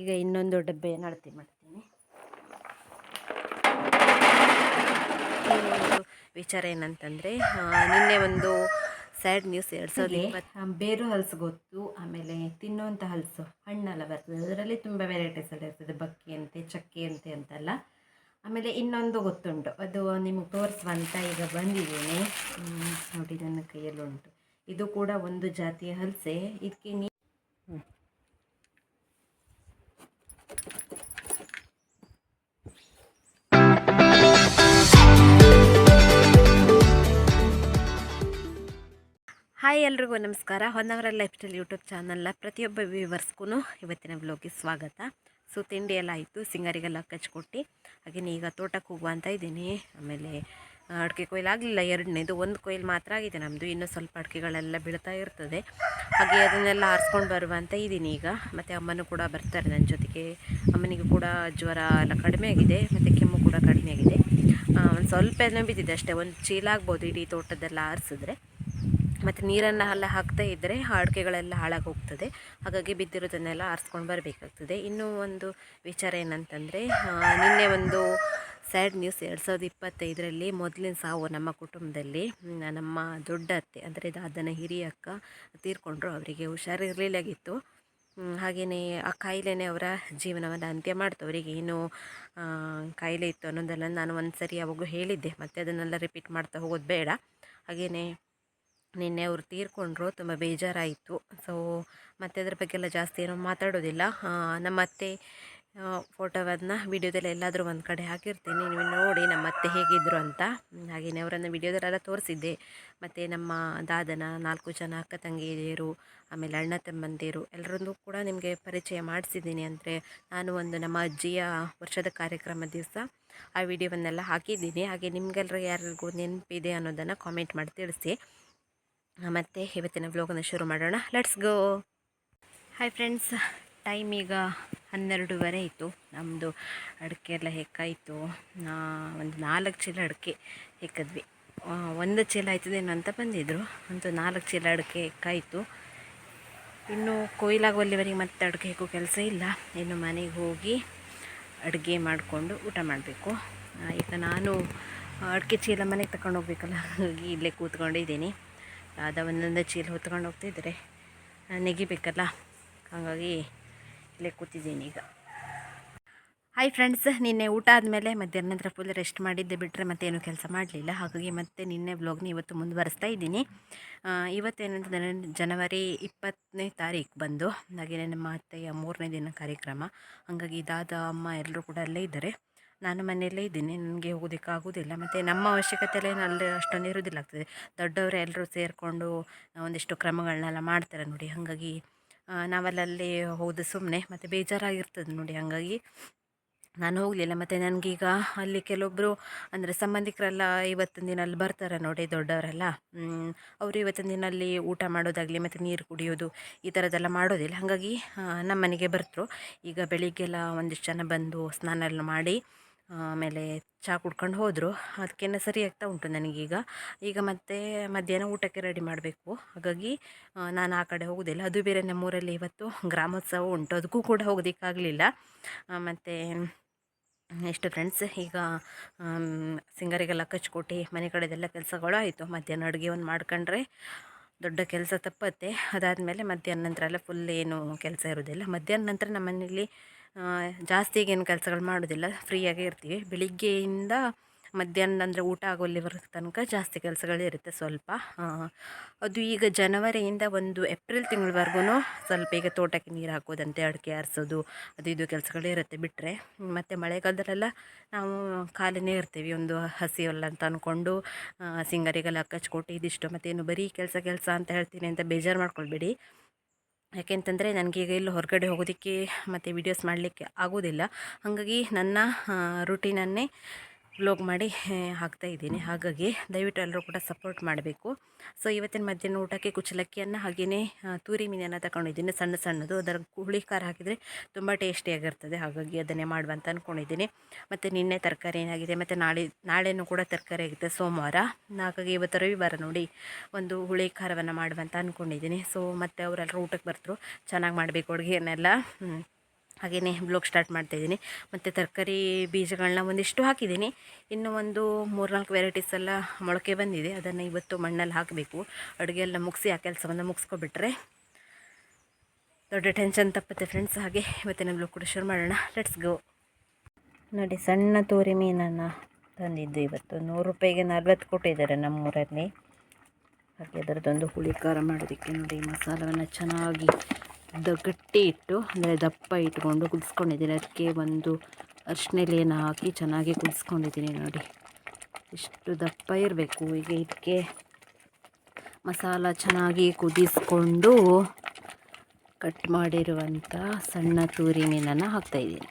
ಈಗ ಇನ್ನೊಂದು ಡಬ್ಬೆಯನ್ನು ಅಳತೆ ಮಾಡ್ತೀನಿ. ವಿಚಾರ ಏನಂತಂದರೆ ನಿನ್ನೆ ಒಂದು ಸ್ಯಾಡ್ ನ್ಯೂಸ್ ಎರಡು ಸಾವಿರದ ಇಪ್ಪತ್ತು ಬೇರು ಹಲಸು ಗೊತ್ತು ಆಮೇಲೆ ತಿನ್ನುವಂಥ ಹಲಸು ಹಣ್ಣೆಲ್ಲ ಬರ್ತದೆ. ಅದರಲ್ಲಿ ತುಂಬ ವೆರೈಟೀಸ್ ಎಲ್ಲ ಇರ್ತದೆ. ಬಕ್ಕಿ ಅಂತೆ ಚಕ್ಕೆ ಅಂತೆ ಅಂತೆಲ್ಲ. ಆಮೇಲೆ ಇನ್ನೊಂದು ಗೊತ್ತುಂಟು. ಅದು ನಿಮಗೆ ತೋರಿಸುವಂತ ಈಗ ಬಂದಿದ್ದೀನಿ. ನೋಡಿ ನನ್ನ ಕೈಯಲ್ಲಿ ಉಂಟು ಇದು ಕೂಡ ಒಂದು ಜಾತಿಯ ಹಲಸೆ. ಇದಕ್ಕೆ ನೀ ಹಾಯ್ ಎಲ್ರಿಗೂ ನಮಸ್ಕಾರ. ಹೊನ್ನವರ ಲೈಫ್ ಸ್ಟೈಲ್ ಯೂಟ್ಯೂಬ್ ಚಾನಲ್ನ ಪ್ರತಿಯೊಬ್ಬ ವ್ಯೂವರ್ಸ್ಗೂ ಇವತ್ತಿನ ಬ್ಲಾಗಿಗೆ ಸ್ವಾಗತ. ಸೊ ತಿಂಡಿ ಎಲ್ಲ ಆಯಿತು ಸಿಂಗಾರಿಗೆಲ್ಲ ಕಚ್ಕೊಟ್ಟು. ಹಾಗೆ ಈಗ ತೋಟಕ್ಕೆ ಹೋಗುವ ಅಂತ ಇದ್ದೀನಿ. ಆಮೇಲೆ ಅಡಿಕೆ ಕೊಯ್ಲು ಆಗಲಿಲ್ಲ, ಎರಡನೇದು ಒಂದು ಕೊಯ್ಲು ಮಾತ್ರ ಆಗಿದೆ. ನಮ್ಮದು ಇನ್ನೂ ಸ್ವಲ್ಪ ಅಡಿಕೆಗಳೆಲ್ಲ ಬೀಳ್ತಾ ಇರ್ತದೆ. ಹಾಗೆ ಅದನ್ನೆಲ್ಲ ಆರಿಸ್ಕೊಂಡು ಬರುವ ಅಂತ ಇದ್ದೀನಿ ಈಗ. ಮತ್ತು ಅಮ್ಮನೂ ಕೂಡ ಬರ್ತಾರೆ ನನ್ನ ಜೊತೆಗೆ. ಅಮ್ಮನಿಗೂ ಕೂಡ ಜ್ವರ ಎಲ್ಲ ಕಡಿಮೆ ಆಗಿದೆ, ಮತ್ತು ಕೆಮ್ಮು ಕೂಡ ಕಡಿಮೆ ಆಗಿದೆ. ಒಂದು ಸ್ವಲ್ಪ ಬಿದ್ದಿದೆ ಅಷ್ಟೇ. ಒಂದು ಚೀಲ ಆಗ್ಬೋದು ಇಡೀ ತೋಟದೆಲ್ಲ ಆರಿಸಿದ್ರೆ. ಮತ್ತು ನೀರನ್ನು ಎಲ್ಲ ಹಾಕ್ತಾ ಇದ್ದರೆ ಅಡಿಕೆಗಳೆಲ್ಲ ಹಾಳಾಗಿ ಹೋಗ್ತದೆ ಹಾಗಾಗಿ ಬಿದ್ದಿರೋದನ್ನೆಲ್ಲ ಆರಿಸ್ಕೊಂಡು ಬರಬೇಕಾಗ್ತದೆ. ಇನ್ನೂ ಒಂದು ವಿಚಾರ ಏನಂತಂದರೆ ನಿನ್ನೆ ಒಂದು ಸ್ಯಾಡ್ ನ್ಯೂಸ್ ಎರಡು ಸಾವಿರದ ಇಪ್ಪತ್ತೈದರಲ್ಲಿ ಮೊದಲಿನ ಸಾವು ನಮ್ಮ ಕುಟುಂಬದಲ್ಲಿ ನಮ್ಮ ದೊಡ್ಡ ಅತ್ತೆ, ಅಂದರೆ ದಾದನ ಹಿರಿಯ ಅಕ್ಕ ತೀರ್ಕೊಂಡ್ರು. ಅವರಿಗೆ ಹುಷಾರಿರಲಿಲ್ಲಾಗಿತ್ತು ಹಾಗೆಯೇ ಆ ಕಾಯಿಲೆನೇ ಅವರ ಜೀವನವನ್ನು ಅಂತ್ಯ ಮಾಡ್ತು. ಅವರಿಗೆ ಏನು ಕಾಯಿಲೆ ಇತ್ತು ಅನ್ನೋದೆಲ್ಲ ನಾನು ಒಂದು ಸರಿ ಯಾವಾಗೂ ಹೇಳಿದ್ದೆ. ಮತ್ತು ಅದನ್ನೆಲ್ಲ ರಿಪೀಟ್ ಮಾಡ್ತಾ ಹೋಗೋದು ಬೇಡ. ಹಾಗೆಯೇ ನಿನ್ನೆ ಅವರು ತೀರ್ಕೊಂಡ್ರು, ತುಂಬ ಬೇಜಾರಾಯಿತು. ಸೊ ಮತ್ತೆ ಅದ್ರ ಬಗ್ಗೆ ಎಲ್ಲ ಜಾಸ್ತಿ ಏನೋ ಮಾತಾಡೋದಿಲ್ಲ. ನಮ್ಮ ಅತ್ತೆ ಫೋಟೋವನ್ನ ವಿಡಿಯೋದಲ್ಲಿ ಎಲ್ಲಾದರೂ ಒಂದು ಕಡೆ ಹಾಕಿರ್ತೀನಿ. ನೀವು ನೋಡಿ ನಮ್ಮ ಅತ್ತೆ ಹೇಗಿದ್ದರು ಅಂತ. ಹಾಗೆಯೇ ಅವರನ್ನು ವೀಡಿಯೋದಲ್ಲೆಲ್ಲ ತೋರಿಸಿದ್ದೆ. ಮತ್ತು ನಮ್ಮ ದಾದನ, ನಾಲ್ಕು ಜನ ಅಕ್ಕ ತಂಗಿಯರು, ಆಮೇಲೆ ಅಣ್ಣ ತಮ್ಮಂದಿರು ಎಲ್ಲರನ್ನೂ ಕೂಡ ನಿಮಗೆ ಪರಿಚಯ ಮಾಡಿಸಿದ್ದೀನಿ. ಅಂದರೆ ನಾನು ಒಂದು ನಮ್ಮ ಅಜ್ಜಿಯ ವರ್ಷದ ಕಾರ್ಯಕ್ರಮ ದಿವಸ ಆ ವಿಡಿಯೋವನ್ನೆಲ್ಲ ಹಾಕಿದ್ದೀನಿ. ಹಾಗೆ ನಿಮಗೆಲ್ಲರೂ ಯಾರಿಗೂ ನೆನಪಿದೆ ಅನ್ನೋದನ್ನು ಕಾಮೆಂಟ್ ಮಾಡಿ ತಿಳಿಸಿ. ಮತ್ತು ಇವತ್ತಿನ ಅನ್ನು ಶುರು ಮಾಡೋಣ? Let's go hi friends time ಈಗ ಹನ್ನೆರಡುವರೆ ಇತ್ತು ನಮ್ಮದು ಅಡಿಕೆ ಎಲ್ಲ ಹೆಕ್ಕಾಯಿತು ಒಂದು ನಾಲ್ಕು ಚೀಲ ಅಡಿಕೆ ಹೆಕ್ಕಿದ್ವಿ ಒಂದು ಚೀಲ ಆಯ್ತದೇನೋ ಅಂತ ಬಂದಿದ್ದರು ಒಂದು ನಾಲ್ಕು ಚೀಲ ಅಡಿಕೆ ಹೆಕ್ಕಾಯಿತು ಇನ್ನು ಕೊಯ್ಲಾಗುವಲ್ಲಿವರೆಗೆ ಮತ್ತೆ ಅಡುಗೆ ಹೆಕ್ಕೋ ಕೆಲಸ ಇಲ್ಲ. ಇನ್ನು ಮನೆಗೆ ಹೋಗಿ ಅಡುಗೆ ಮಾಡಿಕೊಂಡು ಊಟ ಮಾಡಬೇಕು. ಈಗ ನಾನು ಅಡಿಕೆ ಚೀಲ ಮನೆಗೆ ತಗೊಂಡು ಹೋಗ್ಬೇಕಲ್ಲ, ಹಾಗಾಗಿ ಇಲ್ಲೇ ಕೂತ್ಕೊಂಡಿದ್ದೀನಿ. ಅದ ಒಂದೊಂದು ಚೀಲ ಹೊತ್ಕೊಂಡು ಹೋಗ್ತಿದ್ರೆ ನೆಗಿಬೇಕಲ್ಲ? ಹಾಗಾಗಿ ಇಲ್ಲೇ ಕೂತಿದ್ದೀನಿ ಈಗ. ಹಾಯ್ ಫ್ರೆಂಡ್ಸ್ ನಿನ್ನೆ ಊಟ ಆದಮೇಲೆ ಮಧ್ಯಾಹ್ನ ನಂತರ ಫುಲ್ ರೆಸ್ಟ್ ಮಾಡಿದ್ದೆ ಬಿಟ್ಟರೆ ಮತ್ತೇನು ಕೆಲಸ ಮಾಡಲಿಲ್ಲ. ಹಾಗಾಗಿ ಮತ್ತೆ ನಿನ್ನೆ ವ್ಲಾಗ್ನ ಇವತ್ತು ಮುಂದುವರಿಸ್ತಾ ಇದ್ದೀನಿ. ಇವತ್ತೇನಂತಂದರೆ ಜನವರಿ ಇಪ್ಪತ್ತನೇ ತಾರೀಕು ಬಂದು ಹಾಗೆಯೇ ನಮ್ಮ ಅತ್ತೆಯ ಮೂರನೇ ದಿನ ಕಾರ್ಯಕ್ರಮ. ಹಾಗಾಗಿ ದಾದ, ಅಮ್ಮ ಎಲ್ಲರೂ ಕೂಡ ಅಲ್ಲೇ ಇದ್ದಾರೆ. ನಾನು ಮನೆಯಲ್ಲೇ ಇದ್ದೀನಿ, ನನಗೆ ಹೋಗೋದಕ್ಕೆ ಆಗೋದಿಲ್ಲ. ಮತ್ತು ನಮ್ಮ ಅವಶ್ಯಕತೆಯಲ್ಲೇ ಅಲ್ಲಿ ಅಷ್ಟೊಂದು ಇರೋದಿಲ್ಲ ಆಗ್ತದೆ. ದೊಡ್ಡವರು ಎಲ್ಲರೂ ಸೇರಿಕೊಂಡು ಒಂದಿಷ್ಟು ಕ್ರಮಗಳನ್ನೆಲ್ಲ ಮಾಡ್ತಾರೆ ನೋಡಿ, ಹಾಗಾಗಿ ನಾವಲ್ಲಲ್ಲಿ ಹೋದ ಸುಮ್ಮನೆ ಮತ್ತು ಬೇಜಾರಾಗಿರ್ತದೆ ನೋಡಿ, ಹಾಗಾಗಿ ನಾನು ಹೋಗಲಿಲ್ಲ. ಮತ್ತು ನನಗೀಗ ಅಲ್ಲಿ ಕೆಲವೊಬ್ಬರು ಅಂದರೆ ಸಂಬಂಧಿಕರೆಲ್ಲ ಇವತ್ತಿನ ದಿನ ಅಲ್ಲಿ ಬರ್ತಾರೆ ನೋಡಿ, ದೊಡ್ಡವರೆಲ್ಲ. ಅವರು ಇವತ್ತಿನ ದಿನ ಅಲ್ಲಿ ಊಟ ಮಾಡೋದಾಗಲಿ, ಮತ್ತು ನೀರು ಕುಡಿಯೋದು ಈ ಥರದ್ದೆಲ್ಲ ಮಾಡೋದಿಲ್ಲ. ಹಾಗಾಗಿ ನಮ್ಮ ಮನೆಗೆ ಬರ್ತರು. ಈಗ ಬೆಳಿಗ್ಗೆಲ್ಲ ಒಂದಿಷ್ಟು ಜನ ಬಂದು ಸ್ನಾನ ಎಲ್ಲ ಮಾಡಿ ಆಮೇಲೆ ಚಹಾ ಕುಡ್ಕೊಂಡು ಹೋದರು. ಅದಕ್ಕೇನೆ ಸರಿ ಆಗ್ತಾ ಉಂಟು ನನಗೀಗ. ಈಗ ಮತ್ತೆ ಮಧ್ಯಾಹ್ನ ಊಟಕ್ಕೆ ರೆಡಿ ಮಾಡಬೇಕು. ಹಾಗಾಗಿ ನಾನು ಆ ಕಡೆ ಹೋಗೋದಿಲ್ಲ. ಅದು ಬೇರೆ ನಮ್ಮೂರಲ್ಲಿ ಇವತ್ತು ಗ್ರಾಮೋತ್ಸವ ಉಂಟು. ಅದಕ್ಕೂ ಕೂಡ ಹೋಗೋದಕ್ಕಾಗಲಿಲ್ಲ. ಮತ್ತು ಎಷ್ಟು ಫ್ರೆಂಡ್ಸ್ ಈಗ ಸಿಂಗರಿಗೆಲ್ಲ ಕಚ್ಕೊಟ್ಟು ಮನೆ ಕಡೆದೆಲ್ಲ ಕೆಲಸಗಳು ಆಯಿತು. ಮಧ್ಯಾಹ್ನ ಅಡುಗೆ ಒಂದು ಮಾಡ್ಕೊಂಡ್ರೆ ದೊಡ್ಡ ಕೆಲಸ ತಪ್ಪತ್ತೆ. ಅದಾದಮೇಲೆ ಮಧ್ಯಾಹ್ನ ನಂತರ ಎಲ್ಲ ಫುಲ್ ಏನು ಕೆಲಸ ಇರೋದಿಲ್ಲ. ಮಧ್ಯಾಹ್ನ ನಂತರ ನಮ್ಮ ಮನೇಲಿ ಜಾಸ್ತಿ ಏನು ಕೆಲಸಗಳು ಮಾಡೋದಿಲ್ಲ, ಫ್ರೀಯಾಗೇ ಇರ್ತೀವಿ. ಬೆಳಿಗ್ಗೆಯಿಂದ ಮಧ್ಯಾಹ್ನ ಅಂದರೆ ಊಟ ಆಗೋಲ್ಲಿವರೆಗೆ ತನಕ ಜಾಸ್ತಿ ಕೆಲಸಗಳಿರುತ್ತೆ ಸ್ವಲ್ಪ. ಅದು ಈಗ ಜನವರಿಯಿಂದ ಒಂದು ಏಪ್ರಿಲ್ ತಿಂಗಳವರೆಗೂ ಸ್ವಲ್ಪ ಈಗ ತೋಟಕ್ಕೆ ನೀರು ಹಾಕೋದಂತೆ, ಅಡಿಕೆ ಆರಿಸೋದು, ಅದು ಇದು ಕೆಲಸಗಳೇ ಇರುತ್ತೆ ಬಿಟ್ಟರೆ ಮತ್ತು ಮಳೆಗಾಲದಲ್ಲೆಲ್ಲ ನಾವು ಖಾಲಿನೇ ಇರ್ತೀವಿ, ಒಂದು ಹಸಿವಲ್ಲ ಅಂತ ಅಂದ್ಕೊಂಡು ಸಿಂಗರಿಗೆಲ್ಲ ಕಚ್ಕೊಟ್ಟು ಇದಿಷ್ಟು. ಮತ್ತೇನು ಬರೀ ಕೆಲಸ ಕೆಲಸ ಅಂತ ಹೇಳ್ತೀನಿ ಅಂತ ಬೇಜಾರು ಮಾಡ್ಕೊಳ್ಬೇಡಿ. ಯಾಕೆಂತಂದರೆ ಈಗ ಎಲ್ಲೂ ಹೊರಗಡೆ ಹೋಗೋದಕ್ಕೆ ಮತ್ತು ವೀಡಿಯೋಸ್ ಮಾಡಲಿಕ್ಕೆ ಆಗೋದಿಲ್ಲ. ಹಾಗಾಗಿ ನನ್ನ ರುಟೀನನ್ನೇ ವ್ಲೋಗ್ ಮಾಡಿ ಹಾಕ್ತಾ ಇದ್ದೀನಿ. ಹಾಗಾಗಿ ದಯವಿಟ್ಟು ಎಲ್ಲರೂ ಕೂಡ ಸಪೋರ್ಟ್ ಮಾಡಬೇಕು. ಸೊ ಇವತ್ತಿನ ಮಧ್ಯಾಹ್ನ ಊಟಕ್ಕೆ ಕುಚ್ಚಲಕ್ಕಿಯನ್ನು ಹಾಗೆಯೇ ತೂರಿ ಮೀನನ್ನು ತಗೊಂಡಿದ್ದೀನಿ ಸಣ್ಣ ಸಣ್ಣದು. ಅದರ ಹುಳಿ ಖಾರ ಹಾಕಿದರೆ ತುಂಬ ಟೇಸ್ಟಿಯಾಗಿರ್ತದೆ ಹಾಗಾಗಿ ಅದನ್ನೇ ಮಾಡುವಂತ ಅಂದ್ಕೊಂಡಿದ್ದೀನಿ ಮತ್ತು ನಿನ್ನೆ ತರಕಾರಿ ಏನಾಗಿದೆ? ಮತ್ತು ನಾಳೆ, ನಾಳೆನೂ ಕೂಡ ತರಕಾರಿ ಆಗಿದೆ ಸೋಮವಾರ. ಹಾಗಾಗಿ ಇವತ್ತು ರವಿವಾರ ನೋಡಿ ಒಂದು ಹುಳಿ ಖಾರವನ್ನು ಮಾಡುವಂತ ಅಂದ್ಕೊಂಡಿದ್ದೀನಿ ಸೊ ಮತ್ತು ಅವರೆಲ್ಲರೂ ಊಟಕ್ಕೆ ಬರ್ತರು ಚೆನ್ನಾಗಿ ಮಾಡಬೇಕು ಅಡುಗೆಯನ್ನೆಲ್ಲ. ಹಾಗೆಯೇ ಬ್ಲೋಗ್ ಸ್ಟಾರ್ಟ್ ಮಾಡ್ತಾಯಿದ್ದೀನಿ. ಮತ್ತು ತರಕಾರಿ ಬೀಜಗಳನ್ನ ಒಂದಿಷ್ಟು ಹಾಕಿದ್ದೀನಿ. ಇನ್ನು ಒಂದು ಮೂರ್ನಾಲ್ಕು ವೆರೈಟೀಸ್ ಎಲ್ಲ ಮೊಳಕೆ ಬಂದಿದೆ. ಅದನ್ನು ಇವತ್ತು ಮಣ್ಣಲ್ಲಿ ಹಾಕಬೇಕು. ಅಡುಗೆ ಎಲ್ಲ ಮುಗಿಸಿ ಆ ಕೆಲಸವನ್ನು ಮುಗಿಸ್ಕೊಬಿಟ್ರೆ ದೊಡ್ಡ ಟೆನ್ಷನ್ ತಪ್ಪುತ್ತೆ ಫ್ರೆಂಡ್ಸ್ ಹಾಗೆ ಇವತ್ತಿನ ಬ್ಲೋಗ್ ಕೂಡ ಶುರು ಮಾಡೋಣ. ಲೆಟ್ಸ್ ಗೋ ನೋಡಿ, ಸಣ್ಣ ತೋರಿ ಮೀನನ್ನು ತಂದಿದ್ದು ಇವತ್ತು. ನೂರು ರೂಪಾಯಿಗೆ ನಲ್ವತ್ತು ಕೊಟ್ಟಿದ್ದಾರೆ ನಮ್ಮೂರಲ್ಲಿ. ಹಾಗೆ ಅದರದ್ದೊಂದು ಹುಳಿ ಖಾರ ಮಾಡೋದಕ್ಕೆ ನೋಡಿ, ಮಸಾಲವನ್ನು ಚೆನ್ನಾಗಿ ದ ಗಟ್ಟಿ ಇಟ್ಟು, ಅಂದರೆ ದಪ್ಪ ಇಟ್ಕೊಂಡು ಕುದಿಸ್ಕೊಂಡಿದ್ದೀನಿ. ಅದಕ್ಕೆ ಒಂದು ಅರಿಶಿನೆಲೆಯನ್ನು ಹಾಕಿ ಚೆನ್ನಾಗಿ ಕುದಿಸ್ಕೊಂಡಿದ್ದೀನಿ ನೋಡಿ. ಇಷ್ಟು ದಪ್ಪ ಇರಬೇಕು. ಈಗ ಇದಕ್ಕೆ ಮಸಾಲ ಚೆನ್ನಾಗಿ ಕುದಿಸ್ಕೊಂಡು ಕಟ್ ಮಾಡಿರುವಂಥ ಸಣ್ಣ ತೂರಿ ಮೀನನ್ನು ಹಾಕ್ತಾಯಿದ್ದೀನಿ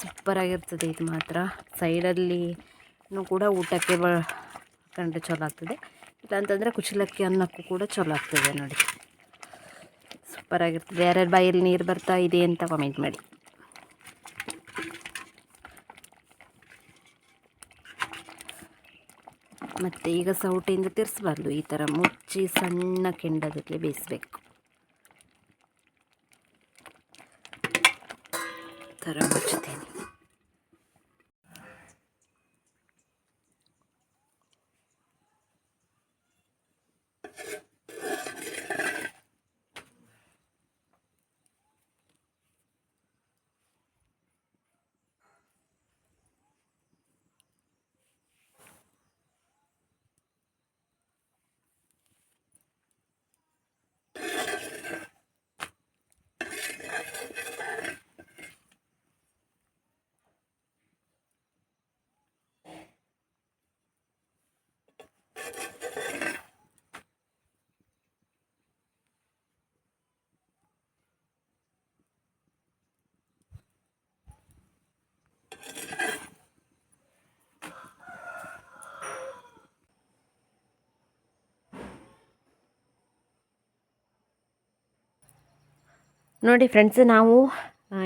ಸೂಪರಾಗಿರ್ತದೆ ಇದು ಮಾತ್ರ. ಸೈಡಲ್ಲಿ ಕೂಡ ಊಟಕ್ಕೆ ಬ ಕಂಡ್ರೆ ಚಲೋ ಆಗ್ತದೆ. ಇಲ್ಲಾಂತಂದರೆ ಕುಚಲಕ್ಕಿ ಅನ್ನಕ್ಕೂ ಕೂಡ ಚಲೋ ಆಗ್ತದೆ ನೋಡಿ. ಸೂಪರಾಗಿರ್ತದೆ ಯಾರ್ಯಾರ ಬಾಯಲ್ಲಿ ನೀರು ಬರ್ತಾ ಇದೆ ಅಂತ ಕಮೆಂಟ್ ಮಾಡಿ. ಮತ್ತು ಈಗ ಸೌಟೆಯಿಂದ ತಿರ್ಸ್ಬಾರ್ದು. ಈ ಥರ ಮುಚ್ಚಿ ಸಣ್ಣ ಕೆಂಡದಲ್ಲಿ ಬೇಯಿಸ್ಬೇಕು. ಥರ ಮುಚ್ತೇನೆ ನೋಡಿ ಫ್ರೆಂಡ್ಸ್ ನಾವು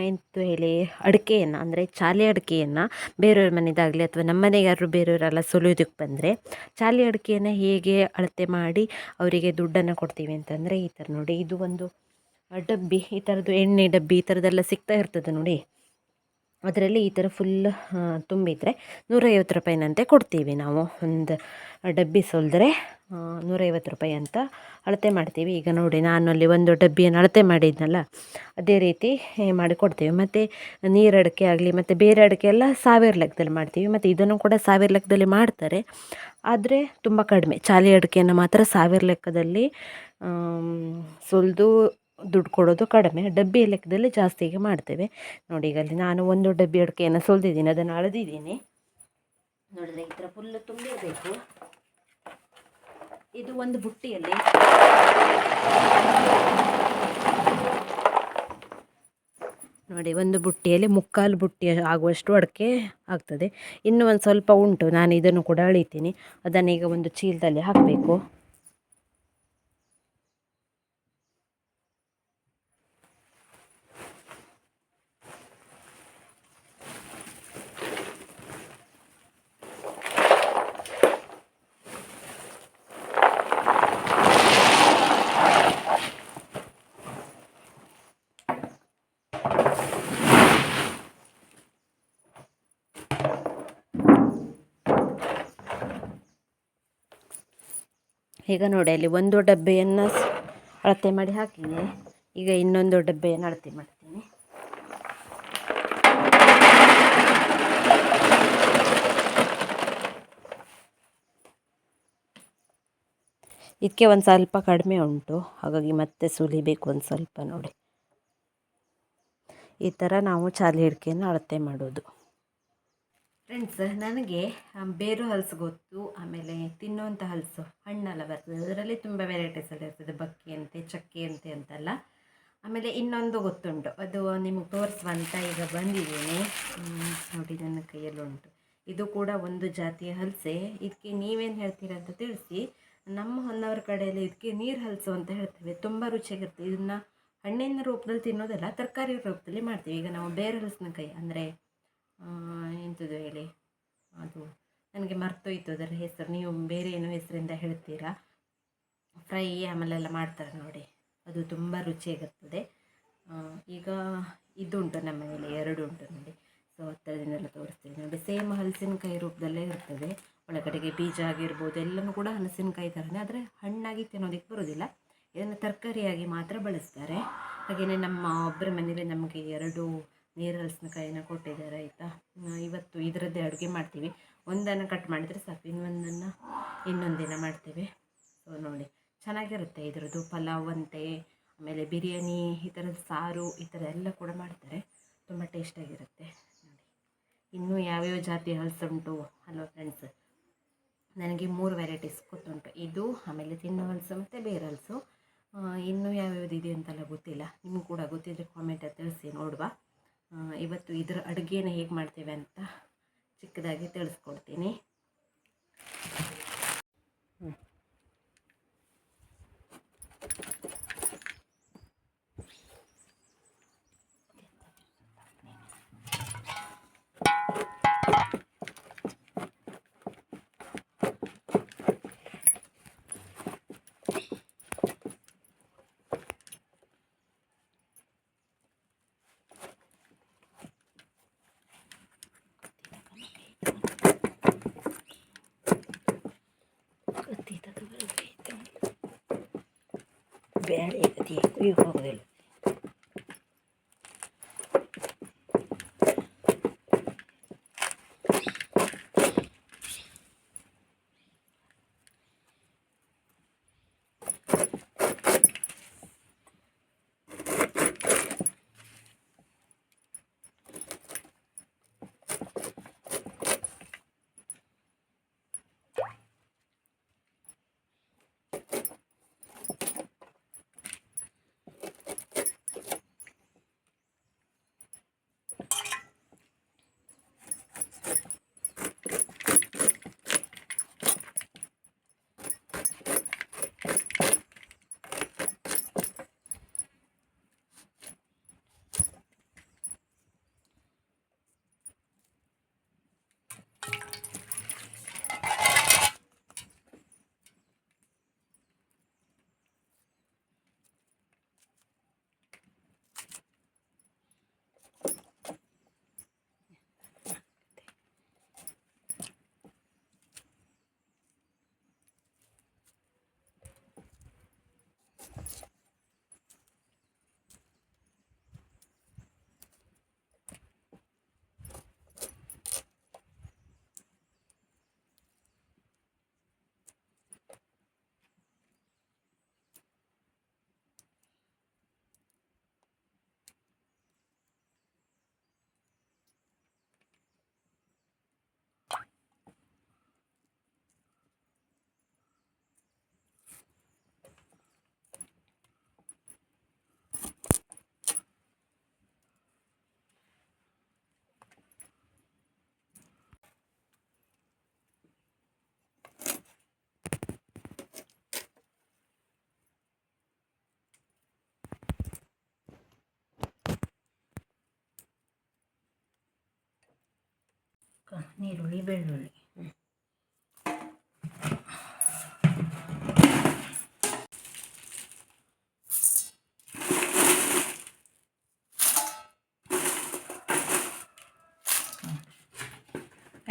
ಎಂತು ಹೇಳಿ, ಅಡಿಕೆಯನ್ನು, ಅಂದರೆ ಚಾಲಿ ಅಡಿಕೆಯನ್ನು ಬೇರೆಯವ್ರ ಮನೆಯದಾಗಲಿ ಅಥವಾ ನಮ್ಮ ಮನೆಗೆ ಯಾರು ಬೇರೆಯವರೆಲ್ಲ ಸುಲಿಯೋದಕ್ಕೆ ಬಂದರೆ ಚಾಲಿ ಅಡಿಕೆಯನ್ನು ಹೇಗೆ ಅಳತೆ ಮಾಡಿ ಅವರಿಗೆ ದುಡ್ಡನ್ನು ಕೊಡ್ತೀವಿ ಅಂತಂದರೆ ಈ ಥರ ನೋಡಿ. ಇದು ಒಂದು ಡಬ್ಬಿ, ಈ ಥರದ್ದು ಎಣ್ಣೆ ಡಬ್ಬಿ, ಈ ಥರದ್ದೆಲ್ಲ ಸಿಗ್ತಾ ಇರ್ತದೆ ನೋಡಿ. ಅದರಲ್ಲಿ ಈ ಥರ ಫುಲ್ ತುಂಬಿದರೆ ನೂರೈವತ್ತು ರೂಪಾಯಿನಂತೆ ಕೊಡ್ತೀವಿ ನಾವು. ಒಂದು ಡಬ್ಬಿ ಸುಲಿದ್ರೆ ನೂರೈವತ್ತು ರೂಪಾಯಿ ಅಂತ ಅಳತೆ ಮಾಡ್ತೀವಿ. ಈಗ ನೋಡಿ, ನಾನು ಅಲ್ಲಿ ಒಂದು ಡಬ್ಬಿಯನ್ನು ಅಳತೆ ಮಾಡಿದ್ನಲ್ಲ, ಅದೇ ರೀತಿ ಮಾಡಿಕೊಡ್ತೀವಿ ಮಾಡಿ ಕೊಡ್ತೀವಿ. ಮತ್ತು ನೀರು ಅಡಿಕೆ ಆಗಲಿ, ಮತ್ತು ಬೇರೆ ಅಡಿಕೆ ಎಲ್ಲ ಸಾವಿರ ಲೆಕ್ಕದಲ್ಲಿ ಮಾಡ್ತೀವಿ. ಮತ್ತು ಇದನ್ನು ಕೂಡ ಸಾವಿರ ಲೆಕ್ಕದಲ್ಲಿ ಮಾಡ್ತಾರೆ. ಆದರೆ ತುಂಬ ಕಡಿಮೆ. ಚಾಲಿ ಅಡಿಕೆಯನ್ನು ಮಾತ್ರ ಸಾವಿರ ಲೆಕ್ಕದಲ್ಲಿ ಸುಲಿದು ದುಡ್ಡು ಕೊಡೋದು ಕಡಿಮೆ. ಡಬ್ಬಿ ಲೆಕ್ಕದಲ್ಲಿ ಜಾಸ್ತಿಗೆ ಮಾಡ್ತೇವೆ. ನೋಡಿ, ಈಗ ಅಲ್ಲಿ ನಾನು ಒಂದು ಡಬ್ಬಿ ಅಡಿಕೆಯನ್ನು ಸುಲ್ದಿದ್ದೀನಿ. ಅದನ್ನು ಅಳೆದಿದ್ದೀನಿ. ನೋಡಿದ್ರೆ ಈ ಥರ ಫುಲ್ಲು ತುಂಬಿರಬೇಕು. ಇದು ಒಂದು ಬುಟ್ಟಿಯಲ್ಲಿ. ನೋಡಿ, ಒಂದು ಬುಟ್ಟಿಯಲ್ಲಿ ಮುಕ್ಕಾಲು ಬುಟ್ಟಿ ಆಗುವಷ್ಟು ಅಡಿಕೆ ಆಗ್ತದೆ. ಇನ್ನೂ ಒಂದು ಸ್ವಲ್ಪ ಉಂಟು. ನಾನು ಇದನ್ನು ಕೂಡ ಅಳಿತೀನಿ. ಅದನ್ನು ಈಗ ಒಂದು ಚೀಲದಲ್ಲಿ ಹಾಕಬೇಕು. ಈಗ ನೋಡಿ, ಅಲ್ಲಿ ಒಂದು ಡಬ್ಬೆಯನ್ನು ಅಳತೆ ಮಾಡಿ ಹಾಕಿದ್ದೀನಿ. ಈಗ ಇನ್ನೊಂದು ಡಬ್ಬೆಯನ್ನು ಅಳತೆ ಮಾಡ್ತೀನಿ. ಇದಕ್ಕೆ ಒಂದು ಸ್ವಲ್ಪ ಕಡಿಮೆ ಉಂಟು. ಹಾಗಾಗಿ ಮತ್ತೆ ಸುಲಿಬೇಕು ಒಂದು ಸ್ವಲ್ಪ ನೋಡಿ. ಈ ಥರ ನಾವು ಚಾಲಿ ಹಿಡಿಕೆಯನ್ನು ಅಳತೆ ಮಾಡೋದು. ಫ್ರೆಂಡ್ಸ್ ನನಗೆ ಬೇರು ಹಲಸು ಗೊತ್ತು, ಆಮೇಲೆ ತಿನ್ನುವಂಥ ಹಲಸು, ಹಣ್ಣೆಲ್ಲ ಬರ್ತದೆ. ಅದರಲ್ಲಿ ತುಂಬ ವೆರೈಟೀಸ್ ಎಲ್ಲ ಇರ್ತದೆ. ಬಕ್ಕಿ ಅಂತೆ, ಚಕ್ಕೆ ಅಂತೆ ಅಂತೆಲ್ಲ. ಆಮೇಲೆ ಇನ್ನೊಂದು ಗೊತ್ತುಂಟು. ಅದು ನಿಮಗೆ ತೋರಿಸುವಂತ ಈಗ ಬಂದಿದ್ದೀನಿ. ನೋಡಿ ನನ್ನ ಕೈಯಲ್ಲಿ ಉಂಟು. ಇದು ಕೂಡ ಒಂದು ಜಾತಿಯ ಹಲಸೆ. ಇದಕ್ಕೆ ನೀವೇನು ಹೇಳ್ತೀರಾ ಅಂತ ತಿಳಿಸಿ. ನಮ್ಮ ಹೊನ್ನವರ ಕಡೆಯಲ್ಲಿ ಇದಕ್ಕೆ ನೀರು ಹಲಸು ಅಂತ ಹೇಳ್ತೇವೆ. ತುಂಬ ರುಚಿಯಾಗಿರುತ್ತೆ. ಇದನ್ನು ಹಣ್ಣಿನ ರೂಪದಲ್ಲಿ ತಿನ್ನೋದಲ್ಲ, ತರಕಾರಿ ರೂಪದಲ್ಲಿ ಮಾಡ್ತೀವಿ. ಈಗ ನಾವು ಬೇರೆ ಕೈ ಅಂದರೆ ಎಂಥದ್ದು ಹೇಳಿ? ಅದು ನನಗೆ ಮರ್ತೋಯ್ತು ಅದರ ಹೆಸರು. ನೀವು ಬೇರೆ ಏನೋ ಹೆಸರಿಂದ ಹೇಳ್ತೀರಾ? ಫ್ರೈ, ಆಮೇಲೆಲ್ಲ ಮಾಡ್ತಾರೆ ನೋಡಿ. ಅದು ತುಂಬ ರುಚಿಯಾಗಿರ್ತದೆ. ಈಗ ಇದುಂಟು ನಮ್ಮ ಮನೇಲಿ ಎರಡು ಉಂಟು ನೋಡಿ ಸೊ ಹತ್ತಿರದಿಂದೆಲ್ಲ ತೋರಿಸ್ತೀನಿ. ನೋಡಿ ಸೇಮ್ ಹಲಸಿನಕಾಯಿ ರೂಪದಲ್ಲೇ ಇರ್ತದೆ. ಒಳಗಡೆಗೆ ಬೀಜ ಆಗಿರ್ಬೋದು, ಎಲ್ಲನೂ ಕೂಡ ಹಲಸಿನಕಾಯಿ ಥರನೇ. ಆದರೆ ಹಣ್ಣಾಗಿ ತಿನ್ನೋದಕ್ಕೆ ಬರೋದಿಲ್ಲ. ಇದನ್ನು ತರಕಾರಿಯಾಗಿ ಮಾತ್ರ ಬಳಸ್ತಾರೆ. ಹಾಗೆಯೇ ನಮ್ಮ ಒಬ್ಬರ ಮನೇಲಿ ನಮಗೆ ಎರಡು ನೀರು ಹಲಸಿನಕಾಯಿನ ಕೊಟ್ಟಿದ್ದಾರೆ, ಆಯಿತಾ? ಇವತ್ತು ಇದರದ್ದೇ ಅಡುಗೆ ಮಾಡ್ತೀವಿ. ಒಂದನ್ನು ಕಟ್ ಮಾಡಿದರೆ ಸಾಕು, ಇನ್ನೊಂದನ್ನು ಇನ್ನೊಂದು ಮಾಡ್ತೀವಿ. ಸೊ ನೋಡಿ, ಚೆನ್ನಾಗಿರುತ್ತೆ ಇದರದ್ದು ಪಲಾವ್ ಅಂತೆ ಆಮೇಲೆ ಬಿರಿಯಾನಿ, ಈ ಥರದ ಸಾರು, ಈ ಥರ ಎಲ್ಲ ಕೂಡ ಮಾಡ್ತಾರೆ. ತುಂಬ ಟೇಸ್ಟಾಗಿರುತ್ತೆ ನೋಡಿ, ಇನ್ನೂ ಯಾವ್ಯಾವ ಜಾತಿ ಹಲಸುಂಟು ಹಲೋ ಫ್ರೆಂಡ್ಸ್ ನನಗೆ ಮೂರು ವೆರೈಟೀಸ್ ಗೊತ್ತುಂಟು. ಇದು, ಆಮೇಲೆ ತಿನ್ನೋ ಹಲಸು ಮತ್ತು ಬೇರೆ ಹಲಸು. ಇನ್ನೂ ಯಾವ್ಯಾವ್ದು ಇದೆ ಅಂತೆಲ್ಲ ಗೊತ್ತಿಲ್ಲ. ನಿಮ್ಗೆ ಕೂಡ ಗೊತ್ತಿದ್ದರೆ ಕಾಮೆಂಟಲ್ಲಿ ತಿಳಿಸಿ, ನೋಡುವ. ಇವತ್ತು ಇದರ ಅಡುಗೆನ ಹೇಗೆ ಮಾಡ್ತೇವೆ ಅಂತ ಚಿಕ್ಕದಾಗಿ ತಿಳಿಸ್ಕೊಡ್ತೀನಿ. ಬೇಳೆ ಕತಿ ಕುಯ್ಯಕ್ಕೆ ಹೋಗೋದಿಲ್ಲ ನೀರುಳ್ಳಿ ಬೆಳ್ಳುಳ್ಳಿ.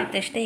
ಆಯ್ತಷ್ಟೇ